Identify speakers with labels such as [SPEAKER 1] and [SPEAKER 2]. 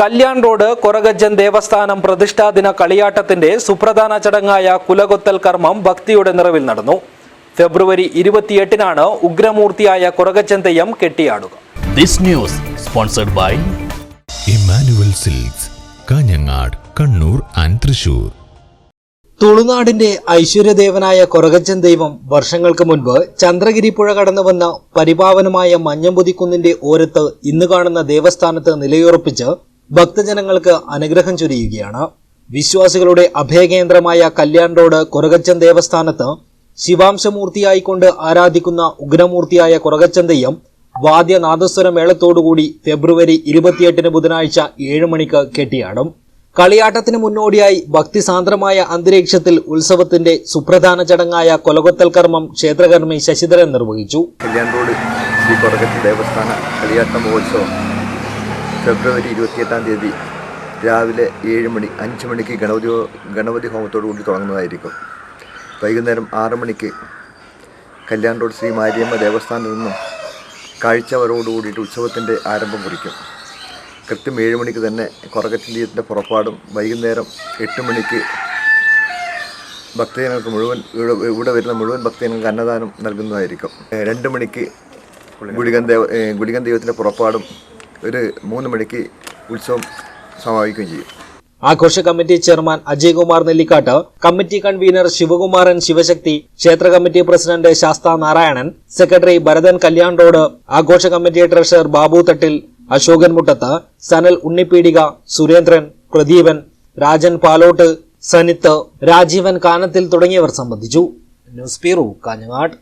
[SPEAKER 1] Kalyan road കൊറഗജ്ജൻ ദേവസ്ഥാനം പ്രതിഷ്ഠാദിന കളിയാട്ടത്തിന്റെ സുപ്രധാന ചടങ്ങായ കുലകൊത്തൽ കർമ്മം ഭക്തിയുടെ നിറവിൽ നടന്നു. ഫെബ്രുവരി ഇരുപത്തിയെട്ടിനാണ് ഉഗ്രമൂർത്തിയായ കൊറഗജ്ജൻ തെയ്യം കെട്ടിയാടുക.
[SPEAKER 2] This news sponsored by
[SPEAKER 3] Emmanuel silks Kanhangad Kannur and Thrissur.
[SPEAKER 1] തുളുനാടിന്റെ ഐശ്വര്യദേവനായ കൊറകച്ചൻ ദൈവം വർഷങ്ങൾക്ക് മുൻപ് ചന്ദ്രഗിരി പുഴ കടന്നു വന്ന പരിപാവനമായ മഞ്ഞമ്പുതിക്കുന്നിന്റെ ഓരത്ത് ഇന്ന് കാണുന്ന ദേവസ്ഥാനത്ത് നിലയുറപ്പിച്ച് ഭക്തജനങ്ങൾക്ക് അനുഗ്രഹം ചൊരിയുകയാണ്. വിശ്വാസികളുടെ അഭയകേന്ദ്രമായ കല്യാൺ റോഡ് കുറകച്ചൻ ദേവസ്ഥാനത്ത് ശിവാംശമൂർത്തിയായിക്കൊണ്ട് ആരാധിക്കുന്ന ഉഗ്രമൂർത്തിയായ കൊറഗച്ചൻ വാദ്യനാദസ്വര വാദ്യ നാദസ്വര മേളത്തോടുകൂടി ഫെബ്രുവരി ഇരുപത്തിയെട്ടിന് ബുധനാഴ്ച ഏഴ് മണിക്ക് കെട്ടിയാടും. കളിയാട്ടത്തിന് മുന്നോടിയായി ഭക്തിസാന്ദ്രമായ അന്തരീക്ഷത്തിൽ ഉത്സവത്തിന്റെ സുപ്രധാന ചടങ്ങായ കൊലകൊത്തൽ കർമ്മം ക്ഷേത്രകർമ്മി ശശിധരൻ നിർവഹിച്ചു.
[SPEAKER 4] കല്യാൺ റോഡ് ശ്രീ കൊറകത്ത് ദേവസ്ഥാന കളിയാട്ട മഹോത്സവം ഫെബ്രുവരി ഇരുപത്തിയെട്ടാം തീയതി രാവിലെ ഏഴ് മണി അഞ്ച് മണിക്ക് ഗണപതി ഗണപതി ഹോമത്തോടു കൂടി തുടങ്ങുന്നതായിരിക്കും. വൈകുന്നേരം ആറ് മണിക്ക് കല്യാൺ റോഡ് ശ്രീ മാരിയമ്മ ദേവസ്ഥാനത്ത് നിന്നും കാഴ്ചവരോട് കൂടിയിട്ട് ഉത്സവത്തിന്റെ ആരംഭം കുറിക്കും. കൃത്യം ഏഴ് മണിക്ക് തന്നെ കൊറകത്തിന്റെ പുറപ്പാടും വൈകുന്നേരം എട്ട് മണിക്ക് ഭക്തജനങ്ങൾക്ക് മുഴുവൻ ഇവിടെ ഇവിടെ വരുന്ന മുഴുവൻ ഭക്തജനങ്ങൾക്ക് അന്നദാനം നൽകുന്നതായിരിക്കും. രണ്ട് മണിക്ക് ഗുളികൻ ദേവ ഗുളികൻ ദൈവത്തിന്റെ പുറപ്പാടും ഒരു മൂന്ന് മണിക്ക് ഉത്സവം സമാപിക്കുകയും ചെയ്യും.
[SPEAKER 1] ആഘോഷ committee chairman Ajay Kumar Nellikkatt committee convener Sivakumaran Sivasakthi ക്ഷേത്ര committee president Sastha Narayanan secretary Bharathan Kalyan road ആഘോഷ കമ്മിറ്റി ട്രഷറർ ബാബു തട്ടിൽ അശോകൻ മുട്ടത്ത് സനൽ ഉണ്ണിപ്പീടിക സുരേന്ദ്രൻ പ്രദീപൻ രാജൻ പാലോട്ട് സനിത്ത് രാജീവൻ കാനത്തിൽ തുടങ്ങിയവർ സംബന്ധിച്ചു. News bureau Kanhangad.